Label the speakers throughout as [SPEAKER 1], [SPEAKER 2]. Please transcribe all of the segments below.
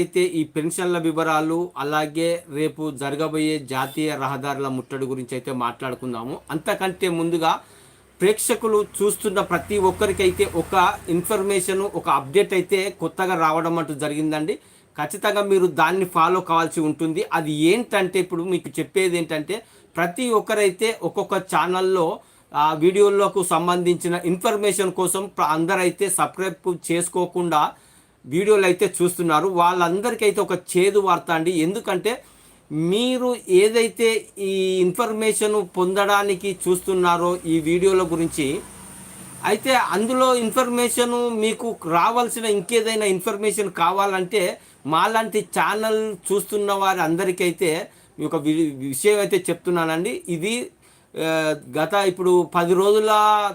[SPEAKER 1] అయితే ఈ పెన్షన్ల వివరాలు అలాగే రేపు జరగబోయే జాతీయ రహదారుల ముట్టడి గురించి అయితే మాట్లాడుకుందాము. అంతకంటే ముందుగా ప్రేక్షకులు చూస్తున్న ప్రతి ఒక్కరికైతే ఒక ఇన్ఫర్మేషన్ ఒక అప్డేట్ అయితే కొత్తగా రావడం అంటూ జరిగిందండి. ఖచ్చితంగా మీరు దాన్ని ఫాలో కావాల్సి ఉంటుంది. అది ఏంటంటే ఇప్పుడు మీకు చెప్పేది ఏంటంటే ప్రతి ఒక్కరైతే ఒక్కొక్క ఛానల్లో ఆ వీడియోలకు సంబంధించిన ఇన్ఫర్మేషన్ కోసం అందరైతే సబ్స్క్రైబ్ చేసుకోకుండా వీడియోలు అయితే చూస్తున్నారు. వాళ్ళందరికైతే ఒక చేదు వార్త అండి. ఎందుకంటే మీరు ఏదైతే ఈ ఇన్ఫర్మేషన్ పొందడానికి చూస్తున్నారో ఈ వీడియోల గురించి అయితే అందులో ఇన్ఫర్మేషన్ మీకు రావాల్సిన ఇంకేదైనా ఇన్ఫర్మేషన్ కావాలంటే మాలాంటి ఛానల్ చూస్తున్న వారి అందరికైతే మీ ఒక వి- విషయం అయితే చెప్తున్నానండి. ఇది గత ఇప్పుడు పది రోజుల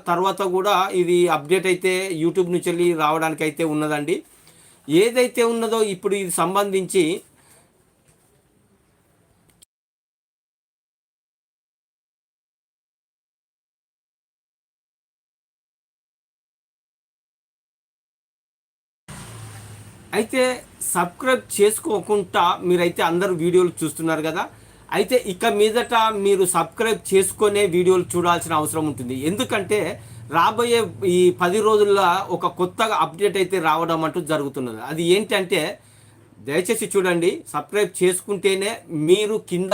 [SPEAKER 1] తర్వాత కూడా ఇది అప్డేట్ అయితే యూట్యూబ్ నుంచి వెళ్ళి రావడానికి అయితే ఉన్నదండి. ఏదైతే ఉన్నదో ఇప్పుడు ఇది సంబంధించి అయితే సబ్స్క్రైబ్ చేసుకోకుండా మీరైతే అందరూ వీడియోలు చూస్తున్నారు కదా అయితే ఇక మీదట మీరు సబ్స్క్రైబ్ చేసుకునే వీడియోలు చూడాల్సిన అవసరం ఉంటుంది. ఎందుకంటే రాబోయే ఈ పది రోజుల్లో ఒక కొత్తగా అప్డేట్ అయితే రావడం అంటూ జరుగుతున్నది. అది ఏంటంటే దయచేసి చూడండి సబ్స్క్రైబ్ చేసుకుంటేనే మీరు కింద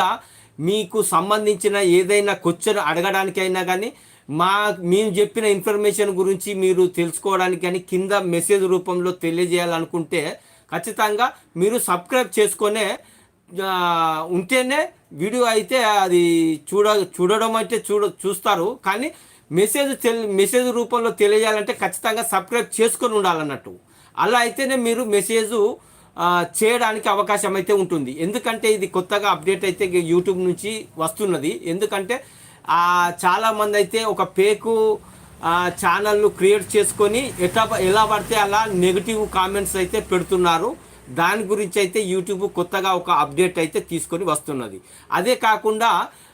[SPEAKER 1] మీకు సంబంధించిన ఏదైనా క్వశ్చన్ అడగడానికైనా కానీ మా మేము చెప్పిన ఇన్ఫర్మేషన్ గురించి మీరు తెలుసుకోవడానికి కానీ కింద మెసేజ్ రూపంలో తెలియజేయాలనుకుంటే ఖచ్చితంగా మీరు సబ్స్క్రైబ్ చేసుకొనే ఉంటేనే వీడియో అయితే అది చూడ చూడడం అయితే చూడ చూస్తారు. కానీ మెసేజ్ తెల్ మెసేజ్ రూపంలో తెలియజేయాలంటే ఖచ్చితంగా సబ్స్క్రైబ్ చేసుకొని ఉండాలన్నట్టు. అలా అయితేనే మీరు మెసేజ్ చేయడానికి అవకాశం అయితే ఉంటుంది. ఎందుకంటే ఇది కొత్తగా అప్డేట్ అయితే యూట్యూబ్ నుంచి వస్తున్నది. ఎందుకంటే చాలామంది అయితే ఒక పేకు ఛానల్ను క్రియేట్ చేసుకొని ఎట్లా ఎలా పడితే అలా నెగిటివ్ కామెంట్స్ అయితే పెడుతున్నారు. దాని గురించి అయితే యూట్యూబ్ కొత్తగా ఒక అప్డేట్ అయితే తీసుకొని వస్తున్నది. అదే కాకుండా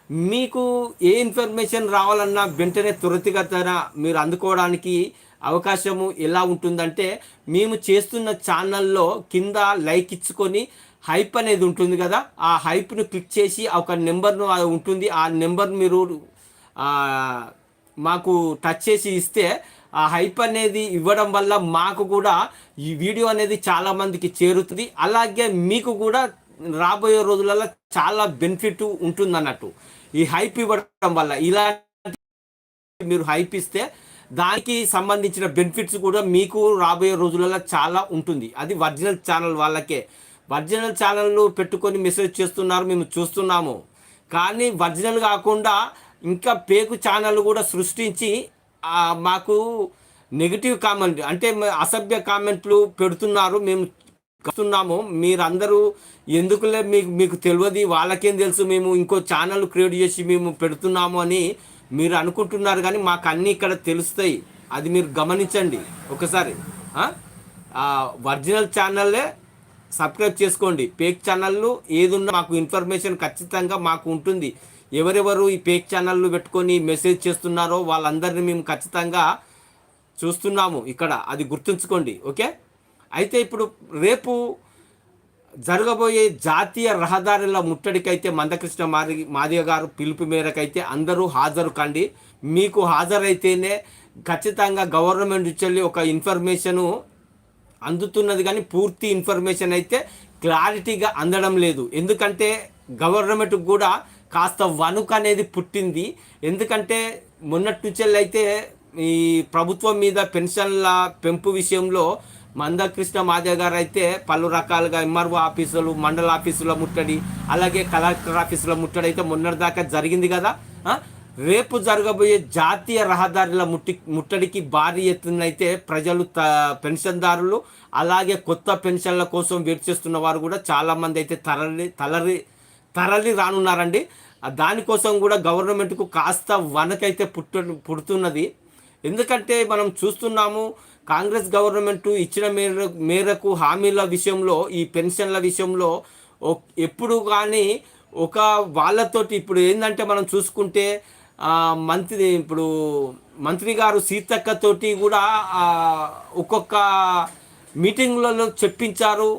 [SPEAKER 1] మీకు ఏ ఇన్ఫర్మేషన్ రావాలన్నా వెంటనే త్వరితగతన మీరు అందుకోవడానికి అవకాశము ఎలా ఉంటుందంటే మేము చేస్తున్న ఛానల్లో కింద లైక్ ఇచ్చుకొని హైప్ అనేది ఉంటుంది కదా ఆ హైప్ను క్లిక్ చేసి ఒక నెంబర్ను అది ఉంటుంది. ఆ నెంబర్ మీరు మాకు టచ్ చేసి ఇస్తే ఆ హైప్ అనేది ఇవ్వడం వల్ల మాకు కూడా ఈ వీడియో అనేది చాలామందికి చేరుతుంది. అలాగే మీకు కూడా రాబోయే రోజులలో చాలా బెనిఫిట్ ఉంటుంది అన్నట్టు ఈ హైప్ ఇవ్వడం వల్ల ఇలాంటి మీరు హైప్ ఇస్తే దానికి సంబంధించిన బెనిఫిట్స్ కూడా మీకు రాబోయే రోజులలో చాలా ఉంటుంది. అది ఒరిజినల్ ఛానల్ వాళ్ళకే. ఒరిజినల్ ఛానల్ను పెట్టుకొని మెసేజ్ చేస్తున్నారు మేము చూస్తున్నాము. కానీ ఒరిజినల్ కాకుండా ఇంకా పేకు ఛానల్ కూడా సృష్టించి మాకు నెగిటివ్ కామెంట్ అంటే అసభ్య కామెంట్లు పెడుతున్నారు మేము వస్తున్నాము మీరందరూ ఎందుకులే మీకు మీకు తెలియదు వాళ్ళకేం తెలుసు మేము ఇంకో ఛానల్ క్రియేట్ చేసి మేము పెడుతున్నాము అని మీరు అనుకుంటున్నారు కానీ మాకు అన్నీ ఇక్కడ తెలుస్తాయి. అది మీరు గమనించండి. ఒకసారి ఒరిజినల్ ఛానల్లే సబ్స్క్రైబ్ చేసుకోండి. పేక్ ఛానళ్ళు ఏదున్నా మాకు ఇన్ఫర్మేషన్ ఖచ్చితంగా మాకు ఉంటుంది. ఎవరెవరు ఈ పేక్ ఛానళ్ళు పెట్టుకొని మెసేజ్ చేస్తున్నారో వాళ్ళందరినీ మేము ఖచ్చితంగా చూస్తున్నాము ఇక్కడ. అది గుర్తుంచుకోండి. ఓకే? అయితే ఇప్పుడు రేపు జరగబోయే జాతీయ రహదారుల ముట్టడికైతే మందకృష్ణ మాది మాదిగ గారు పిలుపు మేరకైతే అందరూ హాజరు కండి మీకు హాజరైతేనే ఖచ్చితంగా గవర్నమెంట్ నుంచి వెళ్ళి ఒక ఇన్ఫర్మేషను అందుతున్నది కానీ పూర్తి ఇన్ఫర్మేషన్ అయితే క్లారిటీగా అందడం లేదు. ఎందుకంటే గవర్నమెంట్ కూడా కాస్త వణుక అనేది పుట్టింది. ఎందుకంటే మొన్నటి నుంచి అయితే ఈ ప్రభుత్వం మీద పెన్షన్ల పెంపు విషయంలో మందకృష్ణ మాదే గారు అయితే పలు రకాలుగా ఎంఆర్ఓ ఆఫీసులు మండల ఆఫీసుల ముట్టడి అలాగే కలెక్టర్ ఆఫీసుల ముట్టడి అయితే మొన్నటిదాకా జరిగింది కదా. రేపు జరగబోయే జాతీయ రహదారుల ముట్టి ముట్టడికి భారీ ఎత్తునైతే ప్రజలు త పెన్షన్దారులు అలాగే కొత్త పెన్షన్ల కోసం వెయిట్ చేస్తున్న వారు కూడా చాలామంది అయితే తరలి తలరి తరలి రానున్నారండి. దానికోసం కూడా గవర్నమెంట్కు కాస్త వనకైతే పుట్టు పుడుతున్నది. ఎందుకంటే మనం చూస్తున్నాము కాంగ్రెస్ గవర్నమెంట్ ఇచ్చిన మేర మేరకు హామీల విషయంలో ఈ పెన్షన్ల విషయంలో ఎప్పుడు కానీ ఒక వాళ్ళతోటి ఇప్పుడు ఏంటంటే మనం చూసుకుంటే మంత్రి ఇప్పుడు మంత్రి గారు సీతక్కతోటి కూడా ఒక్కొక్క మీటింగ్లలో చెప్పించారు.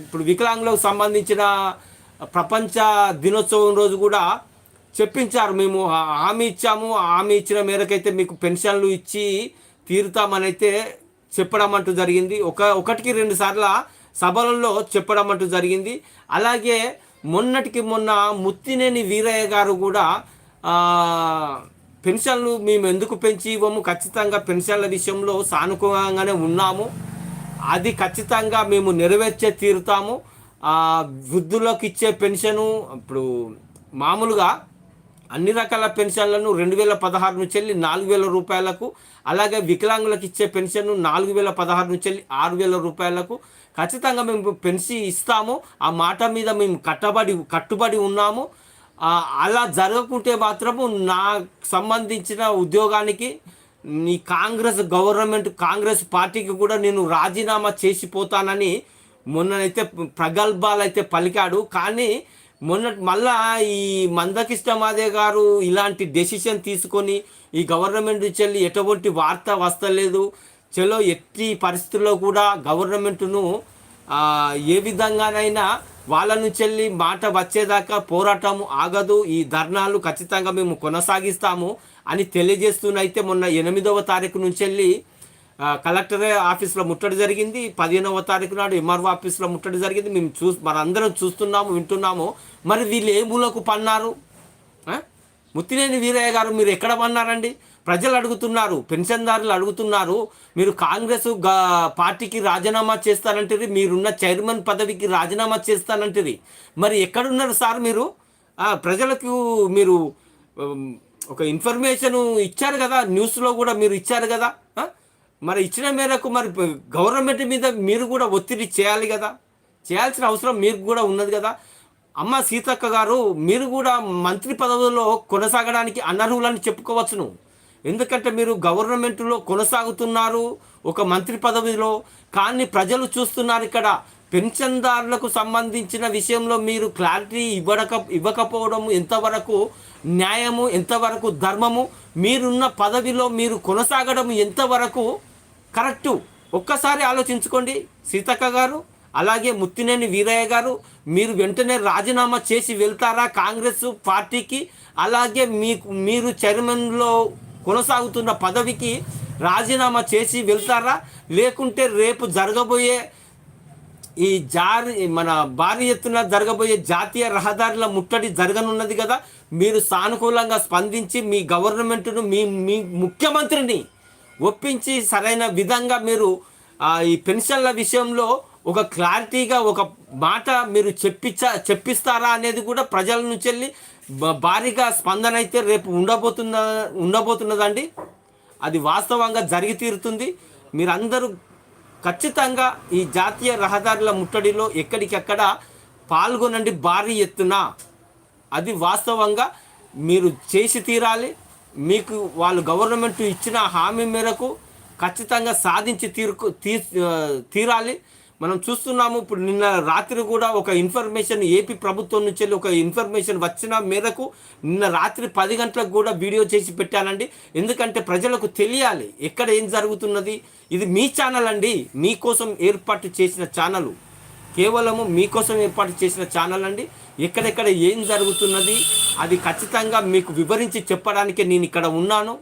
[SPEAKER 1] ఇప్పుడు వికలాంగులకు సంబంధించిన ప్రపంచ దినోత్సవం రోజు కూడా చెప్పించారు. మేము హామీ ఇచ్చాము. హామీ ఇచ్చిన మేరకైతే మీకు పెన్షన్లు ఇచ్చి తీరుతామనైతే చెప్పడం అంటూ జరిగింది. ఒక ఒకటికి రెండు సార్ల సభలలో చెప్పడం అంటూ జరిగింది. అలాగే మొన్నటికి మొన్న ముత్తినేని వీరయ్య గారు కూడా పెన్షన్లు మేము ఎందుకు పెంచి ఇవ్వము? ఖచ్చితంగా పెన్షన్ల విషయంలో సానుకూలంగానే ఉన్నాము. అది ఖచ్చితంగా మేము నెరవేర్చే తీరుతాము. వృద్ధులకు ఇచ్చే పెన్షను ఇప్పుడు మామూలుగా అన్ని రకాల పెన్షన్లను రెండు వేల పదహారు నుంచి వెళ్ళి నాలుగు వేల రూపాయలకు అలాగే వికలాంగులకు ఇచ్చే పెన్షన్ నాలుగు వేల పదహారు నుంచి వెళ్ళి ఆరు వేల రూపాయలకు. ఖచ్చితంగా మేము పెన్షన్ ఇస్తాము. ఆ మాట మీద మేము కట్టబడి కట్టుబడి ఉన్నాము. అలా జరగకుంటే మాత్రము నాకు సంబంధించిన ఉద్యోగానికి నీ కాంగ్రెస్ గవర్నమెంట్ కాంగ్రెస్ పార్టీకి కూడా నేను రాజీనామా చేసిపోతానని మొన్ననైతే ప్రగల్భాలు అయితే పలికాడు. కానీ మొన్న మళ్ళా ఈ మందకిష్ట మాదే గారు ఇలాంటి డెసిషన్ తీసుకొని ఈ గవర్నమెంట్ నుంచి వెళ్ళి ఎటువంటి వార్త వస్తలేదు. చలో ఎట్టి పరిస్థితుల్లో కూడా గవర్నమెంట్ను ఏ విధంగానైనా వాళ్ళ నుంచి వెళ్ళి మాట వచ్చేదాకా పోరాటం ఆగదు. ఈ ధర్నాలు ఖచ్చితంగా మేము కొనసాగిస్తాము అని తెలియజేస్తూనైతే మొన్న ఎనిమిదవ తారీఖు నుంచి వెళ్ళి కలెక్టర్ ఆఫీస్లో ముట్టడి జరిగింది. పదిహేనవ తారీఖు నాడు ఎంఆర్ఓ ఆఫీస్లో ముట్టడి జరిగింది. మేము చూ మనందరం చూస్తున్నాము వింటున్నాము. మరి వీళ్ళు ఏ మూలకు పన్నారు ముత్తినేని వీరయ్య గారు మీరు ఎక్కడ పన్నారండి ప్రజలు అడుగుతున్నారు పెన్షన్దారులు అడుగుతున్నారు. మీరు కాంగ్రెస్ పార్టీకి రాజీనామా చేస్తానంటారు మీరున్న చైర్మన్ పదవికి రాజీనామా చేస్తానంటారు మరి ఎక్కడున్నారు సార్ మీరు? ప్రజలకు మీరు ఒక ఇన్ఫర్మేషన్ ఇచ్చారు కదా న్యూస్లో కూడా మీరు ఇచ్చారు కదా? మరి ఇచ్చిన మేరకు మరి గవర్నమెంట్ మీద మీరు కూడా ఒత్తిడి చేయాలి కదా. చేయాల్సిన అవసరం మీకు కూడా ఉన్నది కదా. అమ్మ సీతక్క గారు మీరు కూడా మంత్రి పదవిలో కొనసాగడానికి అనర్హులని చెప్పుకోవచ్చును. ఎందుకంటే మీరు గవర్నమెంట్లో కొనసాగుతున్నారు ఒక మంత్రి పదవిలో. కానీ ప్రజలు చూస్తున్నారు ఇక్కడ పెన్షన్దారులకు సంబంధించిన విషయంలో మీరు క్లారిటీ ఇవ్వడక ఇవ్వకపోవడం ఎంతవరకు న్యాయము ఎంతవరకు ధర్మము? మీరున్న పదవిలో మీరు కొనసాగడం ఎంతవరకు కరెక్టు. ఒక్కసారి ఆలోచించుకోండి. సీతక్క గారు అలాగే ముత్తినేని వీరయ్య గారు మీరు వెంటనే రాజీనామా చేసి వెళ్తారా కాంగ్రెస్ పార్టీకి? అలాగే మీకు మీరు చైర్మన్లో కొనసాగుతున్న పదవికి రాజీనామా చేసి వెళ్తారా? లేకుంటే రేపు జరగబోయే ఈ జారి మన భారీ ఎత్తున జరగబోయే జాతీయ రహదారుల ముట్టడి జరగనున్నది కదా? మీరు సానుకూలంగా స్పందించి మీ గవర్నమెంట్ను మీ మీ ముఖ్యమంత్రిని ఒప్పించి సరైన విధంగా మీరు ఈ పెన్షన్ల విషయంలో ఒక క్లారిటీగా ఒక మాట మీరు చెప్పించ చెప్పిస్తారా అనేది కూడా ప్రజల నుంచి వెళ్ళి భారీగా స్పందన అయితే రేపు ఉండబోతున్న ఉండబోతున్నదండి. అది వాస్తవంగా జరిగి తీరుతుంది. మీరందరూ ఖచ్చితంగా ఈ జాతీయ రహదారుల ముట్టడిలో ఎక్కడికెక్కడ పాల్గొనండి భారీ ఎత్తున. అది వాస్తవంగా మీరు చేసి తీరాలి. మీకు వాళ్ళు గవర్నమెంట్ ఇచ్చిన హామీ మేరకు ఖచ్చితంగా సాధించి తీరుకు తీ తీరాలి. మనం చూస్తున్నాము ఇప్పుడు నిన్న రాత్రి కూడా ఒక ఇన్ఫర్మేషన్ ఏపీ ప్రభుత్వం నుంచి వెళ్ళి ఒక ఇన్ఫర్మేషన్ వచ్చిన మేరకు నిన్న రాత్రి పది గంటలకు కూడా వీడియో చేసి పెట్టానండి. ఎందుకంటే ప్రజలకు తెలియాలి ఎక్కడ ఏం జరుగుతున్నది. ఇది మీ ఛానల్ అండి. మీకోసం ఏర్పాటు చేసిన ఛానల్ కేవలము మీకోసం ఏర్పాటు చేసిన ఛానల్ అండి. ఎక్కడెక్కడ ఏం జరుగుతున్నది అది ఖచ్చితంగా మీకు వివరించి చెప్పడానికే నేను ఇక్కడ ఉన్నాను.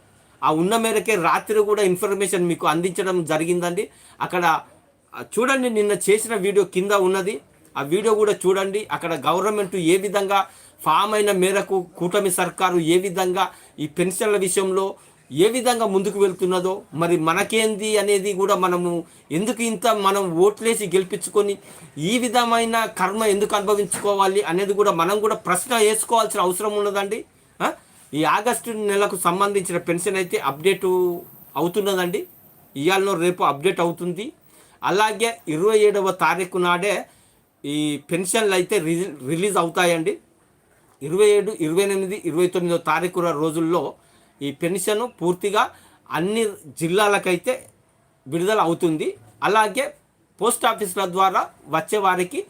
[SPEAKER 1] ఆ ఉన్న మేరకే రాత్రి కూడా ఇన్ఫర్మేషన్ మీకు అందించడం జరిగిందండి. అక్కడ చూడండి నిన్న చేసిన వీడియో కింద ఉన్నది. ఆ వీడియో కూడా చూడండి. అక్కడ గవర్నమెంట్ ఏ విధంగా ఫామ్ అయిన మేరకు కూటమి సర్కారు ఏ విధంగా ఈ పెన్షన్ల విషయంలో ఏ విధంగా ముందుకు వెళ్తున్నదో మరి మనకేంది అనేది కూడా మనము ఎందుకు ఇంత మనం ఓట్లేసి గెలిపించుకొని ఈ విధమైన కర్మ ఎందుకు అనుభవించుకోవాలి అనేది కూడా మనం కూడా ప్రశ్న వేసుకోవాల్సిన అవసరం ఉన్నదండి. ఈ ఆగస్టు నెలకు సంబంధించిన పెన్షన్ అయితే అప్డేటు అవుతున్నదండి. ఇవాళ రేపు అప్డేట్ అవుతుంది. అలాగే ఇరవై ఏడవ తారీఖు నాడే ఈ పెన్షన్లు అయితే రిలీజ్ అవుతాయండి. ఇరవై ఏడు ఇరవై ఎనిమిది ఇరవై తొమ్మిదో తారీఖు రోజుల్లో ఈ పెన్షన్ పూర్తిగా అన్ని జిల్లాలకైతే విడుదల అవుతుంది. అలాగే పోస్ట్ ఆఫీసుల ద్వారా వచ్చే వారికి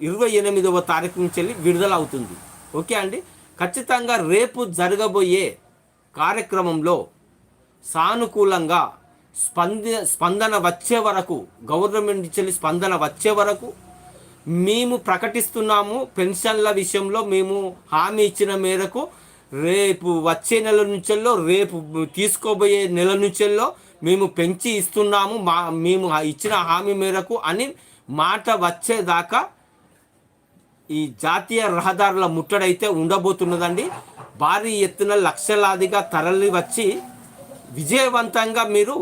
[SPEAKER 1] ఇరవై ఎనిమిదవ తారీఖు నుంచి వెళ్ళి విడుదల అవుతుంది. ఓకే అండి? ఖచ్చితంగా రేపు జరగబోయే కార్యక్రమంలో సానుకూలంగా స్పంద స్పందన వచ్చే వరకు గవర్నమెంట్ నుంచి స్పందన వచ్చే వరకు మేము ప్రకటిస్తున్నాము పెన్షన్ల విషయంలో మేము హామీ ఇచ్చిన మేరకు రేపు వచ్చే నెల నుంచెల్లో రేపు తీసుకోబోయే నెల నుంచెల్లో మేము పెంచి ఇస్తున్నాము మా మేము ఇచ్చిన హామీ మేరకు అని మాట వచ్చేదాకా ఈ జాతీయ రహదారుల ముట్టడైతే ఉండబోతున్నదండి. భారీ ఎత్తున లక్షలాదిగా తరలి వచ్చి విజయవంతంగా మీరు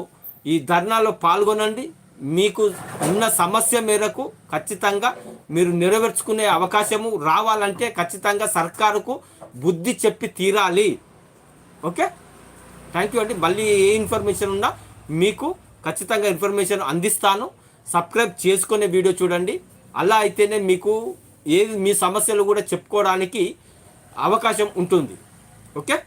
[SPEAKER 1] ఈ ధర్నాలో పాల్గొనండి. మీకు ఉన్న సమస్య మేరకు ఖచ్చితంగా మీరు నెరవేర్చుకునే అవకాశము రావాలంటే ఖచ్చితంగా సర్కారుకు బుద్ధి చెప్పి తీరాలి. ఓకే? థ్యాంక్ యూ అండి. మళ్ళీ ఏ ఇన్ఫర్మేషన్ ఉన్నా మీకు ఖచ్చితంగా ఇన్ఫర్మేషన్ అందిస్తాను. సబ్స్క్రైబ్ చేసుకునే వీడియో చూడండి. అలా అయితేనే మీకు ఏది మీ సమస్యలు కూడా చెప్పుకోవడానికి అవకాశం ఉంటుంది. ఓకే?